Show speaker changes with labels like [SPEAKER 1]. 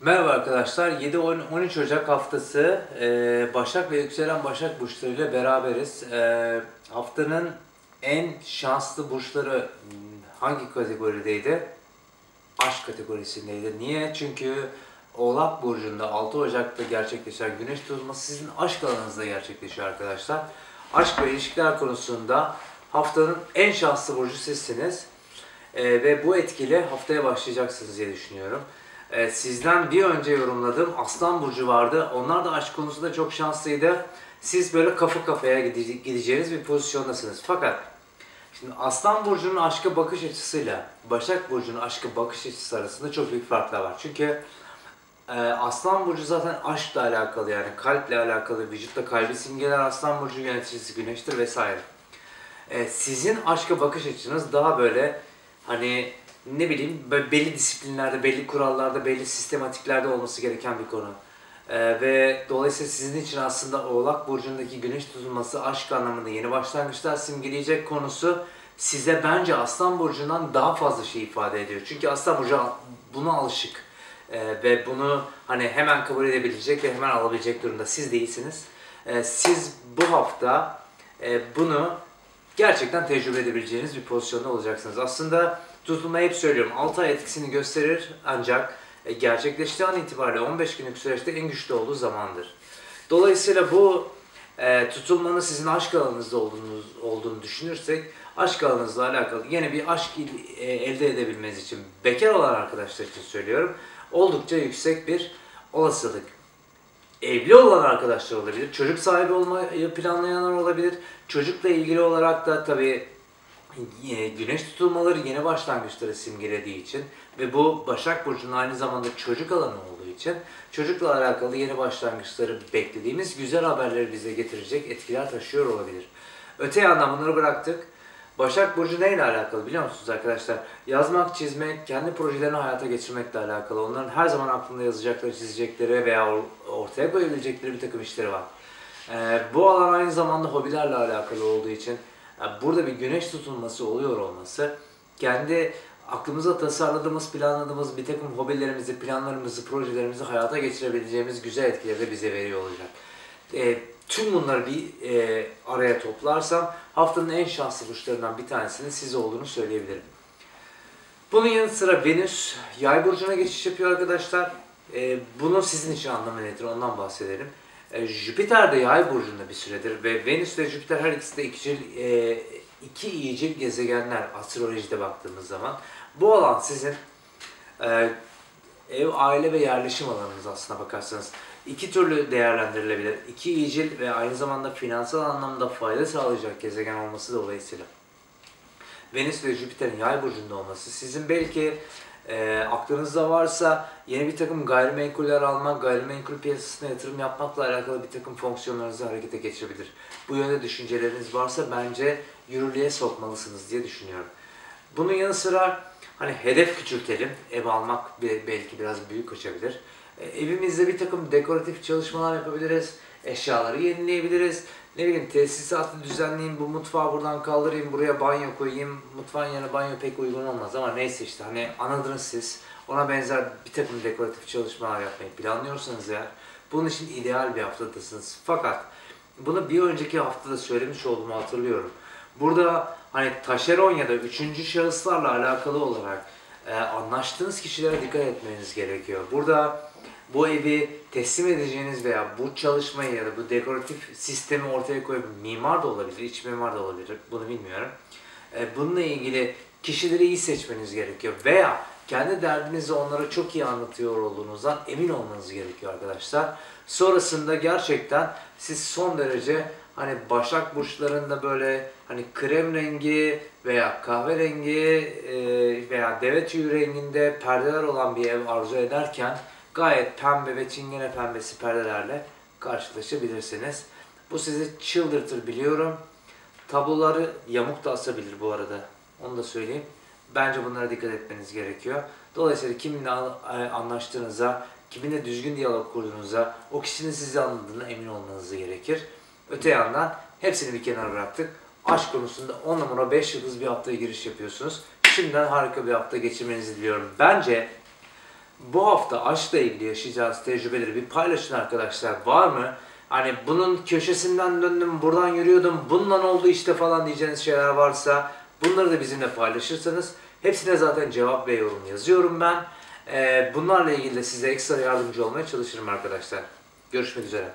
[SPEAKER 1] Merhaba arkadaşlar. 7-13 Ocak haftası e, Başak ve yükselen Başak burçlarıyla beraberiz. E, haftanın en şanslı burçları hangi kategorideydi? Aşk kategorisindeydi. Niye? Çünkü Oğlak Burcu'nda 6 Ocak'ta gerçekleşen güneş tutulması sizin aşk alanınızda gerçekleşiyor arkadaşlar. Aşk ve ilişkiler konusunda haftanın en şanslı burcu sizsiniz. E, ve bu etkili haftaya başlayacaksınız diye düşünüyorum. Ee, sizden bir önce yorumladığım Aslan Burcu vardı. Onlar da aşk konusunda çok şanslıydı. Siz böyle kafa kafaya gideceğiniz bir pozisyondasınız. Fakat şimdi Aslan Burcu'nun aşka bakış açısıyla Başak Burcu'nun aşka bakış açısı arasında çok büyük farklar var. Çünkü e, Aslan Burcu zaten aşkla alakalı yani kalple alakalı, vücutta kalbi simgeler Aslan Burcu yöneticisi güneştir vesaire. E, sizin aşka bakış açınız daha böyle hani ne bileyim belli disiplinlerde, belli kurallarda, belli sistematiklerde olması gereken bir konu. Ee, ve dolayısıyla sizin için aslında Oğlak Burcu'ndaki güneş tutulması aşk anlamında yeni başlangıçlar simgeleyecek konusu size bence Aslan Burcu'ndan daha fazla şey ifade ediyor. Çünkü Aslan Burcu buna alışık ee, ve bunu hani hemen kabul edebilecek ve hemen alabilecek durumda. Siz değilsiniz. Ee, siz bu hafta e, bunu gerçekten tecrübe edebileceğiniz bir pozisyonda olacaksınız. Aslında tutulma hep söylüyorum 6 ay etkisini gösterir ancak e, gerçekleştiği an itibariyle 15 günlük süreçte en güçlü olduğu zamandır. Dolayısıyla bu e, tutulmanın sizin aşk alanınızda olduğunu, olduğunu düşünürsek aşk alanınızla alakalı yeni bir aşk e, elde edebilmeniz için bekar olan arkadaşlar için söylüyorum oldukça yüksek bir olasılık. Evli olan arkadaşlar olabilir, çocuk sahibi olmayı planlayanlar olabilir. Çocukla ilgili olarak da tabii güneş tutulmaları yeni başlangıçları simgelediği için ve bu Başak Burcu'nun aynı zamanda çocuk alanı olduğu için çocukla alakalı yeni başlangıçları beklediğimiz güzel haberleri bize getirecek etkiler taşıyor olabilir. Öte yandan bunları bıraktık. Başak Burcu neyle alakalı biliyor musunuz arkadaşlar? Yazmak, çizmek, kendi projelerini hayata geçirmekle alakalı. Onların her zaman aklında yazacakları, çizecekleri veya ortaya koyabilecekleri bir takım işleri var. Ee, bu alan aynı zamanda hobilerle alakalı olduğu için yani burada bir güneş tutulması oluyor olması kendi aklımıza tasarladığımız, planladığımız bir takım hobilerimizi, planlarımızı, projelerimizi hayata geçirebileceğimiz güzel etkileri de bize veriyor olacak. E, tüm bunları bir e, araya toplarsam haftanın en şanslı burçlarından bir tanesinin siz olduğunu söyleyebilirim. Bunun yanı sıra Venüs yay burcuna geçiş yapıyor arkadaşlar. E, bunu sizin için anlamı nedir ondan bahsedelim. E, Jüpiter de yay burcunda bir süredir ve Venüs ve Jüpiter her ikisi de ikicil, e, iki iyicil gezegenler astrolojide baktığımız zaman. Bu alan sizin e, ev, aile ve yerleşim alanınız aslına bakarsanız. iki türlü değerlendirilebilir. İki iyicil ve aynı zamanda finansal anlamda fayda sağlayacak gezegen olması dolayısıyla. Venüs ve Jüpiter'in yay burcunda olması sizin belki e, aklınızda varsa yeni bir takım gayrimenkuller almak, gayrimenkul piyasasına yatırım yapmakla alakalı bir takım fonksiyonlarınızı harekete geçirebilir. Bu yönde düşünceleriniz varsa bence yürürlüğe sokmalısınız diye düşünüyorum. Bunun yanı sıra hani hedef küçültelim, ev almak belki biraz büyük kaçabilir. E, evimizde bir takım dekoratif çalışmalar yapabiliriz, eşyaları yenileyebiliriz ne bileyim tesisatı düzenleyeyim, bu mutfağı buradan kaldırayım, buraya banyo koyayım. Mutfağın yanına banyo pek uygun olmaz ama neyse işte hani anladınız siz. Ona benzer bir takım dekoratif çalışmalar yapmayı planlıyorsanız eğer bunun için ideal bir haftadasınız. Fakat bunu bir önceki haftada söylemiş olduğumu hatırlıyorum. Burada hani taşeron ya da üçüncü şahıslarla alakalı olarak e, anlaştığınız kişilere dikkat etmeniz gerekiyor. Burada bu evi teslim edeceğiniz veya bu çalışmayı ya da bu dekoratif sistemi ortaya koyup mimar da olabilir, iç mimar da olabilir, bunu bilmiyorum. E, bununla ilgili kişileri iyi seçmeniz gerekiyor veya kendi derdinizi onlara çok iyi anlatıyor olduğunuzdan emin olmanız gerekiyor arkadaşlar. Sonrasında gerçekten siz son derece hani başak burçlarında böyle hani krem rengi veya kahverengi e, veya deve tüyü renginde perdeler olan bir ev arzu ederken gayet pembe ve çingene pembesi perdelerle karşılaşabilirsiniz. Bu sizi çıldırtır biliyorum. Tabloları yamuk da asabilir bu arada. Onu da söyleyeyim. Bence bunlara dikkat etmeniz gerekiyor. Dolayısıyla kiminle anlaştığınıza, kiminle düzgün diyalog kurduğunuza, o kişinin sizi anladığına emin olmanız gerekir. Öte yandan hepsini bir kenara bıraktık. Aşk konusunda 10 numara 5 yıldız bir haftaya giriş yapıyorsunuz. Şimdiden harika bir hafta geçirmenizi diliyorum. Bence bu hafta aşkla ilgili yaşayacağınız tecrübeleri bir paylaşın arkadaşlar. Var mı? Hani bunun köşesinden döndüm, buradan yürüyordum, bundan oldu işte falan diyeceğiniz şeyler varsa bunları da bizimle paylaşırsanız hepsine zaten cevap ve yorum yazıyorum ben. Ee, bunlarla ilgili de size ekstra yardımcı olmaya çalışırım arkadaşlar. Görüşmek üzere.